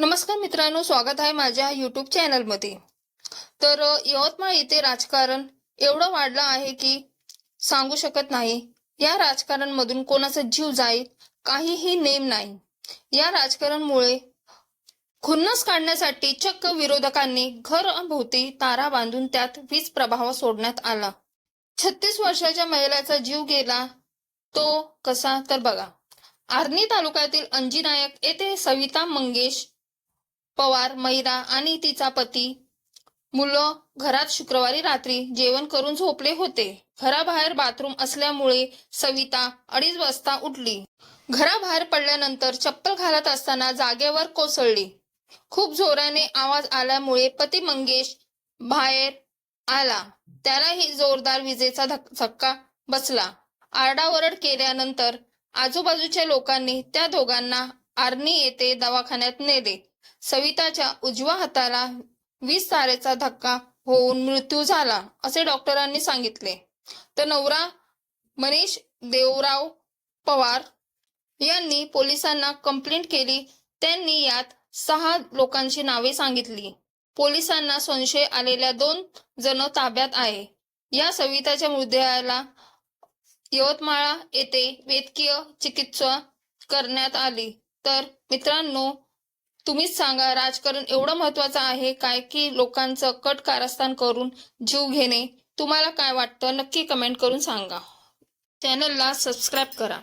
नमस्कार मित्रांनो स्वागत आहे माझ्या युट्यूब चॅनलमध्ये तर यवतमाळ येथे राजकारण एवढं वाढलं आहे की सांगू शकत नाही. या राजकारणमधून कोणाचा जीव जाईल काहीही नेम नाही. या राजकारणमुळे खुन्नस काढण्यासाठी चक्क विरोधकांनी घरभोवती तारा बांधून त्यात वीज प्रभाव सोडण्यात आला. छत्तीस वर्षाच्या महिलेचा जीव गेला तो कसा तर बघा. आर्णी तालुक्यातील अंजीनायक येथे सविता मंगेश पवार मैरा आणि तिचा पती. मुलं घरात शुक्रवारी रात्री जेवण करून झोपले होते. घराबाहेर बाथरूम असल्यामुळे सविता अडीच वाजता उठली. घराबाहेर पडल्यानंतर चप्पल घालत असताना जागेवर कोसळली. खूप जोराने आवाज आल्यामुळे पती मंगेश बाहेर आला. त्यालाही जोरदार विजेचा धक्का बसला. आरडाओरड केल्यानंतर आजूबाजूच्या लोकांनी त्या दोघांना आर्नी येथे दवाखान्यात नेले सविताच्या उजव्या हाताला वीस तारेचा धक्का होऊन मृत्यू झाला असे डॉक्टरांनी सांगितले. तर नवरा मनीष देवराव पवार यांनी पोलिसांना कंप्लेंट केली. त्यांनी यात सहा लोकांची नावे सांगितली. पोलिसांना संशय आलेल्या दोन जण ताब्यात आहे. या सविताच्या मृतदेहाला यवतमाळा येथे वैद्यकीय चिकित्सा करण्यात आली. तर मित्रांनो तुम्हीच सांगा राजकारण एवढं महत्वाचं आहे काय की लोकांचं कट कारस्थान करून जीव घेणे. तुम्हाला काय वाटतं? नक्की कमेंट करून सांगा. चॅनलला सबस्क्राईब करा.